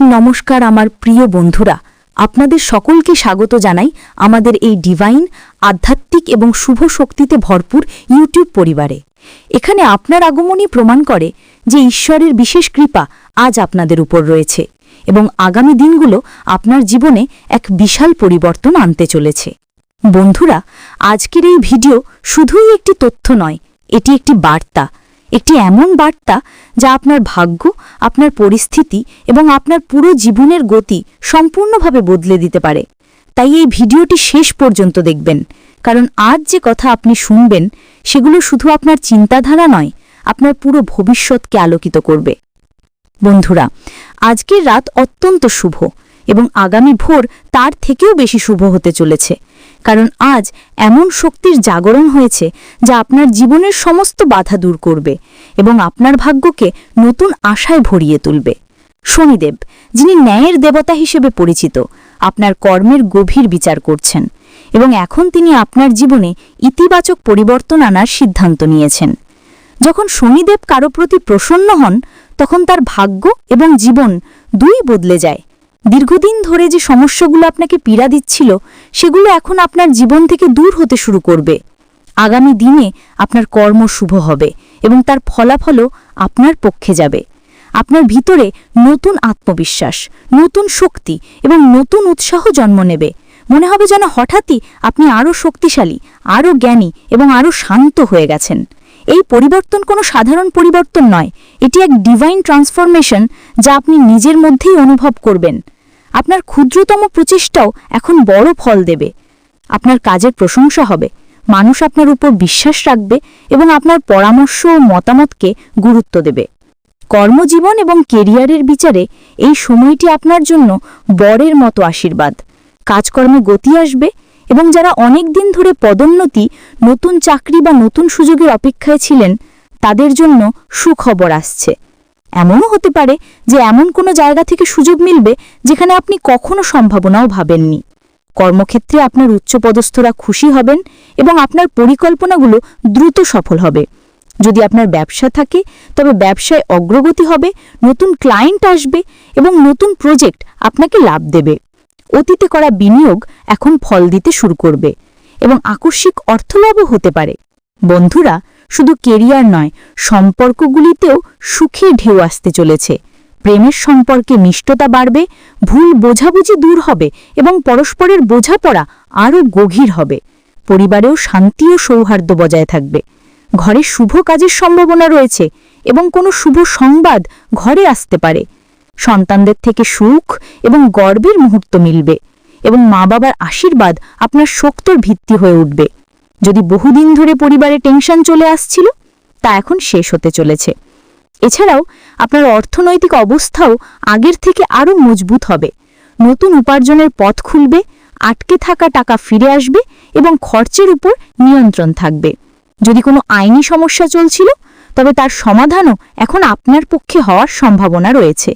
নমস্কার আমার প্রিয় বন্ধুরা। আপনাদের সকলকে স্বাগত জানাই আমাদের এই ডিভাইন আধ্যাত্মিক এবং শুভ শক্তিতে ভরপুর ইউটিউব পরিবারে। এখানে আপনার আগমনই প্রমাণ করে যে ঈশ্বরের বিশেষ কৃপা আজ আপনাদের উপর রয়েছে এবং আগামী দিনগুলো আপনার জীবনে এক বিশাল পরিবর্তন আনতে চলেছে। বন্ধুরা, আজকের এই ভিডিও শুধুই একটি তথ্য নয়, এটি একটি বার্তা। একটি এমন বার্তা যা আপনার ভাগ্য, আপনার পরিস্থিতি এবং আপনার পুরো জীবনের গতি সম্পূর্ণভাবে বদলে দিতে পারে। তাই এই ভিডিওটি শেষ পর্যন্ত দেখবেন। কারণ আজ যে কথা আপনি শুনবেন, সেগুলো শুধু আপনার চিন্তাধারা নয়, আপনার পুরো ভবিষ্যৎকে আলোকিত করবে। বন্ধুরা, আজকের রাত অত্যন্ত শুভ এবং আগামী ভোর তার থেকেও বেশি শুভ হতে চলেছে। কারণ আজ এমন শক্তির জাগরণ হয়েছে যা আপনার জীবনের সমস্ত বাধা দূর করবে এবং আপনার ভাগ্যকে নতুন আশায় ভরিয়ে তুলবে। শনিদেব, যিনি ন্যায়ের দেবতা হিসেবে পরিচিত, আপনার কর্মের গভীর বিচার করছেন এবং এখন তিনি আপনার জীবনে ইতিবাচক পরিবর্তন আনার সিদ্ধান্ত নিয়েছেন। যখন শনিদেব কারও প্রতি প্রসন্ন হন, তখন তার ভাগ্য এবং জীবন দুই বদলে যায়। দীর্ঘদিন ধরে যে সমস্যাগুলো আপনাকে পীড়া দিচ্ছিল, সেগুলো এখন আপনার জীবন থেকে দূর হতে শুরু করবে। আগামী দিনে আপনার কর্ম শুভ হবে এবং তার ফলাফলও আপনার পক্ষে যাবে। আপনার ভিতরে নতুন আত্মবিশ্বাস, নতুন শক্তি এবং নতুন উৎসাহ জন্ম নেবে। মনে হবে যেন হঠাৎই আপনি আরও শক্তিশালী, আরও জ্ঞানী এবং আরও শান্ত হয়ে গেছেন। এই পরিবর্তন কোনো সাধারণ পরিবর্তন নয়। এটি এক ডিভাইন ট্রান্সফরমেশন যা আপনি নিজের মধ্যেই অনুভব করবেন। আপনার ক্ষুদ্রতম প্রচেষ্টাও এখন বড় ফল দেবে। আপনার কাজের প্রশংসা হবে। মানুষ আপনার উপর বিশ্বাস রাখবে এবং আপনার পরামর্শ ও মতামতকে গুরুত্ব দেবে। কর্মজীবন এবং কেরিয়ারের বিচারে এই সময়টি আপনার জন্য বরের মতো আশীর্বাদ। কাজকর্মে গতি আসবে এবং যারা অনেক দিন ধরে পদোন্নতি, নতুন চাকরি বা নতুন সুযোগের অপেক্ষায় ছিলেন, তাদের জন্য সুখবর আসছে। এমনও হতে পারে যে এমন কোনো জায়গা থেকে সুযোগ মিলবে যেখানে আপনি কখনো সম্ভাবনাও ভাবেননি। কর্মক্ষেত্রে আপনার উচ্চপদস্থরা খুশি হবেন এবং আপনার পরিকল্পনাগুলো দ্রুত সফল হবে। যদি আপনার ব্যবসা থাকে, তবে ব্যবসায় অগ্রগতি হবে, নতুন ক্লায়েন্ট আসবে এবং নতুন প্রজেক্ট আপনাকে লাভ দেবে। অতীতে করা বিনিয়োগ এখন ফল দিতে শুরু করবে এবং আকস্মিক অর্থলাভও হতে পারে। বন্ধুরা, শুধু কেরিয়ার নয়, সম্পর্কগুলিতেও সুখের ঢেউ আসতে চলেছে। প্রেমের সম্পর্কে মিষ্টতা বাড়বে, ভুল বোঝাবুঝি দূর হবে এবং পরস্পরের বোঝাপড়া আরও গভীর হবে। পরিবারেও শান্তি ও সৌহার্দ্য বজায় থাকবে। ঘরে শুভ কাজের সম্ভাবনা রয়েছে এবং কোনো শুভ সংবাদ ঘরে আসতে পারে। সন্তানদের থেকে সুখ এবং গর্বের মুহূর্ত মিলবে এবং মা বাবার আশীর্বাদ আপনার শক্তর ভিত্তি হয়ে উঠবে। যদি বহুদিন ধরে পরিবারে টেনশন চলে আসছিল, তা এখন শেষ হতে চলেছে। এছাড়াও, আপনার অর্থনৈতিক অবস্থাও আগের থেকে আরও মজবুত হবে। নতুন উপার্জনের পথ খুলবে, আটকে থাকা টাকা ফিরে আসবে এবং খরচের উপর নিয়ন্ত্রণ থাকবে। যদি কোনো আইনি সমস্যা চলছিল, তবে তার সমাধানও এখন আপনার পক্ষে হওয়ার সম্ভাবনা রয়েছে।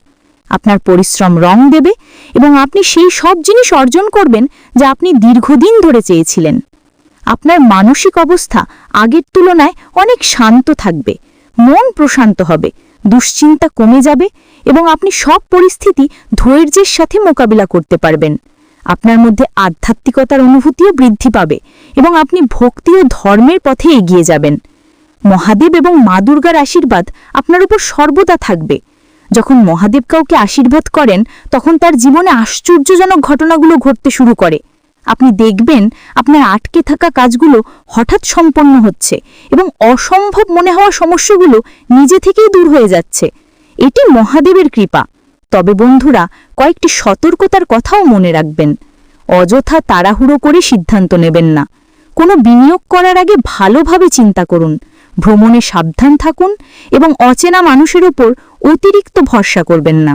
আপনার পরিশ্রম রং দেবে এবং আপনি সেই সব জিনিস অর্জন করবেন যা আপনি দীর্ঘদিন ধরে চেয়েছিলেন। আপনার মানসিক অবস্থা আগের তুলনায় অনেক শান্ত থাকবে, মন প্রশান্ত হবে, দুশ্চিন্তা কমে যাবে এবং আপনি সব পরিস্থিতি ধৈর্যের সাথে মোকাবিলা করতে পারবেন। আপনার মধ্যে আধ্যাত্মিকতার অনুভূতিও বৃদ্ধি পাবে এবং আপনি ভক্তি ও ধর্মের পথে এগিয়ে যাবেন। মহাদেব এবং মা দুর্গার আশীর্বাদ আপনার উপর সর্বদা থাকবে। যখন মহাদেব কাউকে আশীর্বাদ করেন, তখন তার জীবনে আশ্চর্যজনক ঘটনাগুলো ঘটতে শুরু করে। আপনি দেখবেন, আপনার আটকে থাকা কাজগুলো হঠাৎ সম্পন্ন হচ্ছে এবং অসম্ভব মনে হওয়া সমস্যাগুলো নিজে থেকেই দূর হয়ে যাচ্ছে। এটি মহাদেবের কৃপা। তবে বন্ধুরা, কয়েকটি সতর্কতার কথাও মনে রাখবেন। অযথা তাড়াহুড়ো করে সিদ্ধান্ত নেবেন না। কোনো বিনিয়োগ করার আগে ভালোভাবে চিন্তা করুন। ভ্রমণে সাবধান থাকুন এবং অচেনা মানুষের উপর অতিরিক্ত ভরসা করবেন না।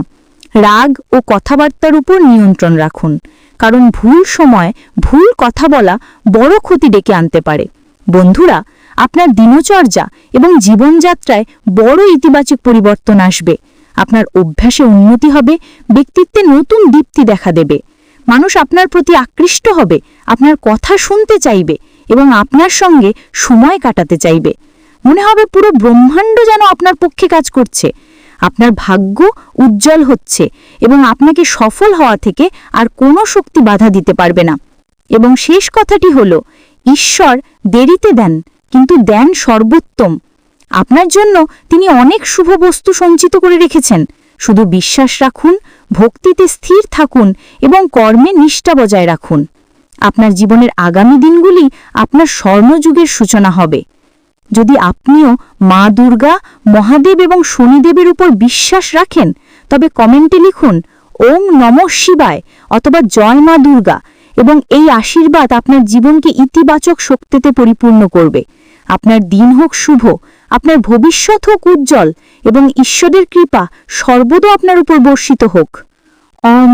রাগ ও কথাবার্তার উপর নিয়ন্ত্রণ রাখুন, কারণ ভুল সময় ভুল কথা বলা বড় ক্ষতি ডেকে আনতে পারে। বন্ধুরা, আপনার দিনচর্যা এবং জীবনযাত্রায় বড় ইতিবাচক পরিবর্তন আসবে। আপনার অভ্যাসে উন্নতি হবে, ব্যক্তিত্বে নতুন দীপ্তি দেখা দেবে। মানুষ আপনার প্রতি আকৃষ্ট হবে, আপনার কথা শুনতে চাইবে এবং আপনার সঙ্গে সময় কাটাতে চাইবে। মনে হবে পুরো ব্রহ্মাণ্ড যেন আপনার পক্ষে কাজ করছে। আপনার ভাগ্য উজ্জ্বল হচ্ছে এবং আপনাকে সফল হওয়া থেকে আর কোনো শক্তি বাধা দিতে পারবে না। এবং শেষ কথাটি হল, ঈশ্বর দেরিতে দেন, কিন্তু দেন সর্বোত্তম। আপনার জন্য তিনি অনেক শুভ বস্তু সঞ্চিত করে রেখেছেন। শুধু বিশ্বাস রাখুন, ভক্তিতে স্থির থাকুন এবং কর্মে নিষ্ঠা বজায় রাখুন। আপনার জীবনের আগামী দিনগুলি আপনার স্বর্ণযুগের সূচনা হবে। যদি আপনিও মা দুর্গা, মহাদেব এবং শনিদেবের উপর বিশ্বাস রাখেন, তবে কমেন্টে লিখুন ওং নম শিবায় অথবা জয় মা দুর্গা এবং এই আশীর্বাদ আপনার জীবনকে ইতিবাচক শক্তিতে পরিপূর্ণ করবে। আপনার দিন হোক শুভ, আপনার ভবিষ্যৎ হোক উজ্জ্বল এবং ঈশ্বরের কৃপা সর্বদা আপনার উপর বর্ষিত হোক। অম